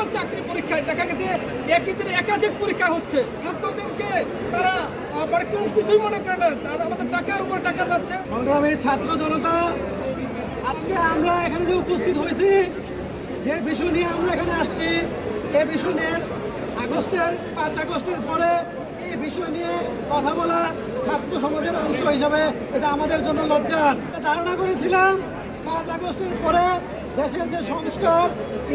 সকল চাকরি পরীক্ষায় দেখা গেছে একই দিনে একাধিক পরীক্ষা হচ্ছে। ছাত্রদেরকে তারা আহ, মানে কেউ কিছুই মনে করে না। তারা আমাদের টাকার উপর টাকা যাচ্ছে। সংগ্রামী ছাত্র জনতা আজকে আমরা এখানে যে উপস্থিত হয়েছি যে বিষয় নিয়ে আমরা এখানে আসছি এই বিষয় নিয়ে আগস্টের পাঁচ আগস্টের পরে এই বিষয় নিয়ে কথা বলা ছাত্র সমাজের অংশ হিসাবে এটা আমাদের জন্য লজ্জার। ধারণা করেছিলাম পাঁচ আগস্টের পরে দেশের যে সংস্কার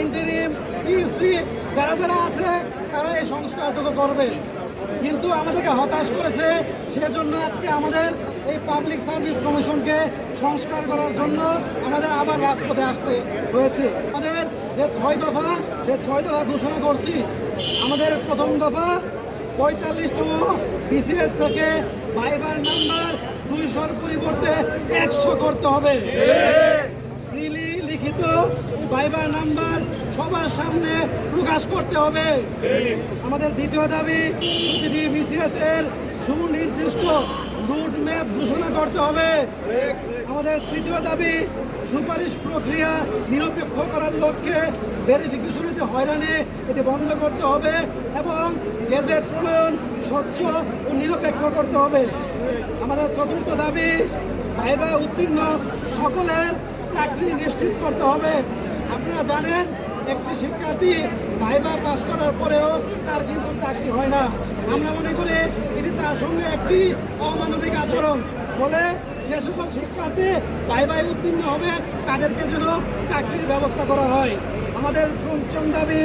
ইন্টারিম টিসি যারা যারা আছে তারা এই সংস্কারটুকু করবে। কিন্তু আমাদেরকে হতাশ করেছে সেজন্য আজকে আমাদের এই পাবলিক সার্ভিস কমিশনকে সংস্কার করার জন্য আমাদের আবার রাজপথে আসতে হয়েছে। আমাদের যে ছয় দফা সে ছয় দফা ঘোষণা করছি। আমাদের প্রথম দফা পঁয়তাল্লিশতম বিসিএস থেকে ভাইবার নাম্বার দুইশোর পরিবর্তে একশো করতে হবে। লিখিত ভাইবার নাম্বার সবার সামনে প্রকাশ করতে হবে। আমাদের দ্বিতীয় দাবি, প্রতিটি এর সুনির্দিষ্ট রুট ম্যাপ ঘোষণা করতে হবে। আমাদের তৃতীয় দাবি, সুপারিশ প্রক্রিয়া নিরপেক্ষ করার লক্ষ্যে ভেরিফিকেশনের যে হয়রানি, এটি বন্ধ করতে হবে এবং গেজেট প্রণয়ন স্বচ্ছ ও নিরপেক্ষ করতে হবে। আমাদের চতুর্থ দাবি, ভাইবা উত্তীর্ণ সকলের চাকরি নিশ্চিত করতে হবে। আপনারা জানেন একটি শিক্ষার্থী ভাইবা পাস করার পরেও তার কিন্তু চাকরি হয় না। আমরা মনে করি এটি তার সঙ্গে একটি অমানবিক আচরণ। ফলে যে সকল শিক্ষার্থী ভাইবাই উত্তীর্ণ হবে, তাদেরকে যেন চাকরির ব্যবস্থা করা হয়। আমাদের পঞ্চম দাবি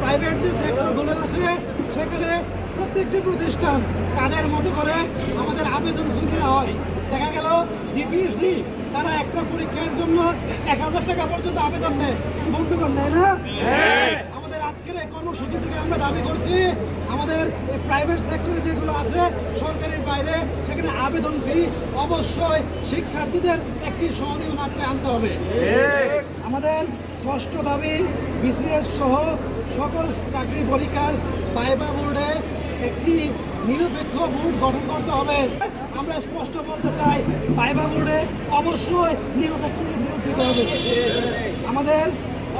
প্রাইভেট যে সেক্টরগুলো আছে, সেখানে প্রত্যেকটি প্রতিষ্ঠান তাদের মতো করে আমাদের আবেদন নেওয়া হয়। দেখা গেল ডিপিএসসি তারা একটা পরীক্ষার জন্য এক হাজার টাকা পর্যন্ত আবেদন নেয় বন্ধুগণ নেয় না? আমাদের আজকের এই কর্মসূচি থেকে আমরা দাবি করছি আমাদের প্রাইভেট সেক্টরে যেগুলো আছে সরকারের বাইরে সেখানে আবেদন ফি অবশ্যই শিক্ষার্থীদের একটি সহনীয় মাত্রায় আনতে হবে। আমাদের ষষ্ঠ দাবি বিসিএস সহ সকল চাকরি পরীক্ষার বাইবা বোর্ডে একটি নিরপেক্ষ বোর্ড গঠন করতে হবে। আমরা স্পষ্ট বলতে চাই, বাইবা বোর্ডে অবশ্যই নিরপেক্ষ নিয়োগ দিতে হবে। আমাদের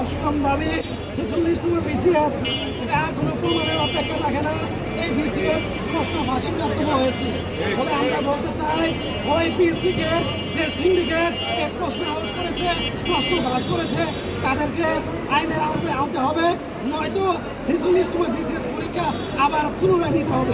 অষ্টম দাবি, ছেচল্লিশতম বিসিএস এটা আর কোনো প্রমাণের অপেক্ষা রাখে না। এই বিসিএস প্রশ্ন ফাঁসির মাধ্যমে হয়েছে। ফলে আমরা বলতে চাই, ওই বিসিকে যে সিন্ডিকেট এই প্রশ্ন আউট করেছে, প্রশ্ন ফাঁস করেছে, তাদেরকে আইনের আওতায় আনতে হবে। নয়তো ছেচল্লিশতম বিসিএস পরীক্ষা আবার পুনরায় দিতে হবে।